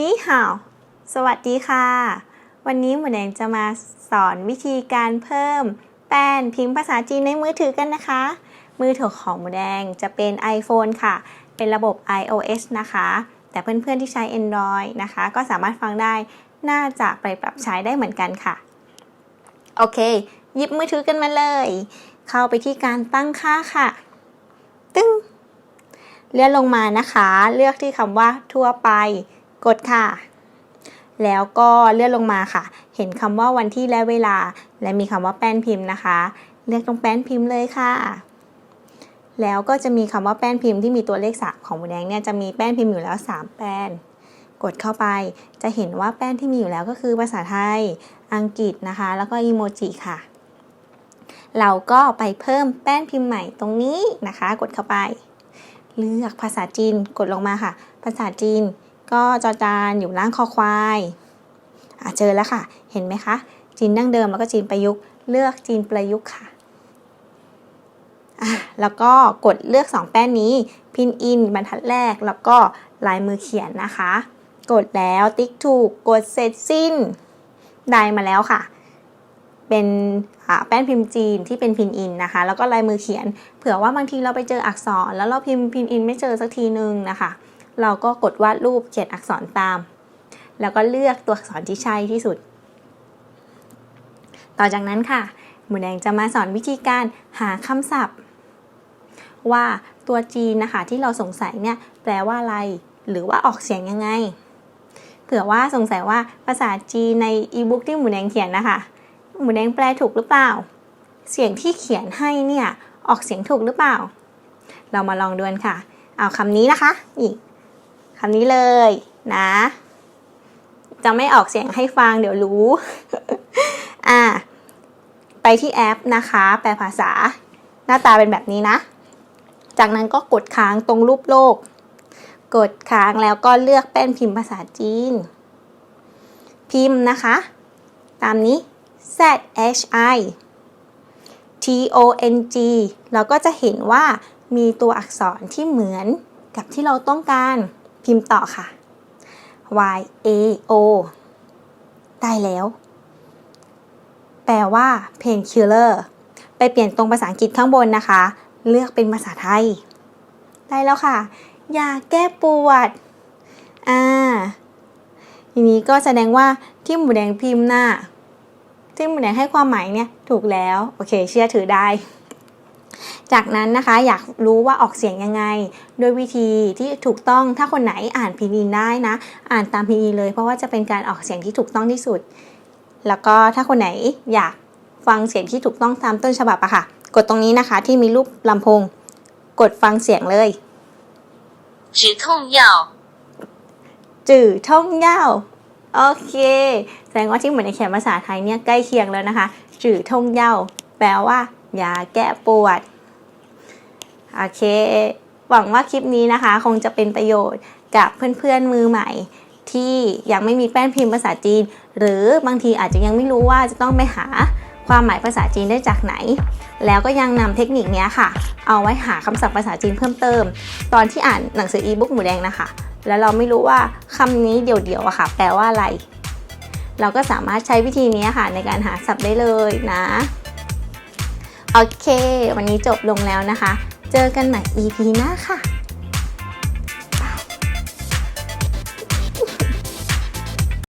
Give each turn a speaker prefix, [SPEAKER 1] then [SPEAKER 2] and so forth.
[SPEAKER 1] นี่ห่าวสวัสดีค่ะ วันนี้หมูแดงจะมาสอนวิธีการเพิ่ม แป้นพิมพ์ภาษาจีนในมือถือกันนะคะ มือถือของหมูแดงจะเป็น iPhone ค่ะ เป็นระบบ iOS นะคะ แต่เพื่อนๆที่ใช้ Android นะคะ ก็สามารถฟังได้น่าจะไปปรับใช้ได้เหมือนกันค่ะ โอเค หยิบมือถือกันมาเลย เข้าไปที่การตั้งค่าค่ะ ตึ้งเลื่อนลงมานะคะ เลือกที่คำว่าทั่วไป กดค่ะ แล้วก็เลื่อนลงมาค่ะ เห็นคำว่าวันที่และเวลา และมีคำว่าแป้นพิมพ์นะคะ เลือกตรงแป้นพิมพ์เลยค่ะ แล้วก็จะมีคำว่าแป้นพิมพ์ที่มีตัวเลขสามของหมูแดงเนี่ยจะมีแป้นพิมพ์อยู่แล้ว 3 แป้น กดเข้าไป จะเห็นว่าแป้นที่มีอยู่แล้วก็คือภาษาไทย อังกฤษนะคะ แล้วก็อีโมจิค่ะ เราก็ไปเพิ่มแป้นพิมพ์ใหม่ตรงนี้นะคะ กดเข้าไปเลือกภาษาจีนกดลงมาค่ะ ภาษาจีน ก็จอจานอยู่ล่างคอควายอะเจอแล้วค่ะ เห็นไหมคะ จีนดั้งเดิมแล้วก็จีนประยุกต์ เลือกจีนประยุกต์ค่ะอะ แล้วก็กดเลือก 2 แป้นนี้ พินอินบรรทัดแรก แล้วก็ลายมือเขียนนะคะ กดแล้วติ๊กถูก กดเสร็จสิ้น ได้มาแล้วค่ะ เป็นแป้นพิมพ์จีนที่เป็นพินอินนะคะ แล้วก็ลายมือเขียน เผื่อว่าบางทีเราไปเจออักษร แล้วเราพิมพ์พินอินไม่เจอสักทีนึงนะคะ เราก็กดวาดรูปเขียนอักษรตาม แล้วก็เลือกตัวอักษรที่ใช่ที่สุด ต่อจากนั้นค่ะ หมูแดงจะมาสอนวิธีการหาคำศัพท์ ว่าตัวจีนนะคะที่เราสงสัยเนี่ยแปลว่าอะไร หรือว่าออกเสียงยังไง เผื่อว่าสงสัยว่าภาษาจีนในอีบุ๊กที่หมูแดงเขียนนะคะ หมูแดงแปลถูกหรือเปล่า เสียงที่เขียนให้เนี่ยออกเสียงถูกหรือเปล่า เรามาลองดูกันค่ะ เอาคำนี้นะคะนี่ คำนี้เลยนะ จะไม่ออกเสียงให้ฟังเดี๋ยวรู้ อ่า ไปที่แอปนะคะ แปลภาษา หน้าตาเป็นแบบนี้นะ จากนั้นก็กดค้างตรงรูปโลก กดค้างแล้วก็เลือกแป้นพิมพ์ภาษาจีน พิมพ์นะคะ ตามนี้ Z H I T O N G เราก็จะเห็นว่ามีตัวอักษรที่เหมือนกับที่เราต้องการ พิมพ์ต่อค่ะ Y A O ได้แล้ว แปลว่า painkiller ไปเปลี่ยนตรงภาษาอังกฤษข้างบนนะคะ เลือกเป็นภาษาไทย ได้แล้วค่ะ ยาแก้ปวด อ่า ทีนี้ก็แสดงว่าที่หมูแดงพิมพ์หน้าที่หมูแดงให้ความหมายเนี่ย ถูกแล้ว โอเค เชื่อถือได้ จากนั้นนะคะอยากรู้ว่าออกเสียงยังไงด้วยวิธีที่ถูกต้องถ้าคนไหนอ่านพินินได้นะ อ่านตามพินินเลยเพราะว่าจะเป็นการออกเสียงที่ถูกต้องที่สุด แล้วก็ถ้าคนไหนอยากฟังเสียงที่ถูกต้องตามต้นฉบับอะค่ะ กดตรงนี้นะคะที่มีรูปลำโพง กดฟังเสียงเลย
[SPEAKER 2] จือท่งยา
[SPEAKER 1] จือท่งยาโอเค แสดงว่าที่เหมือนในเขียนภาษาไทยเนี่ยใกล้เคียงแล้วนะคะ จือท่งเย่าแปลว่า ยาแก้ปวด โอเค หวังว่าคลิปนี้นะคะ คงจะเป็นประโยชน์กับเพื่อนๆมือใหม่ ที่ยังไม่มีแป้นพิมพ์ภาษาจีน หรือบางทีอาจจะยังไม่รู้ว่าจะต้องไปหาความหมายภาษาจีนได้จากไหน แล้วก็ยังนำเทคนิคนี้ค่ะ เอาไว้หาคำศัพท์ภาษาจีนเพิ่มเติม ตอนที่อ่านหนังสืออีบุ๊กหมูแดงนะคะ แล้วเราไม่รู้ว่าคำนี้เดี่ยวๆอะค่ะ แปลว่าอะไร เราก็สามารถใช้วิธีนี้ค่ะ ในการหาศัพท์ได้เลยนะ โอเค วันนี้จบลงแล้วนะคะ เจอกันใหม่ EP หน้าค่ะ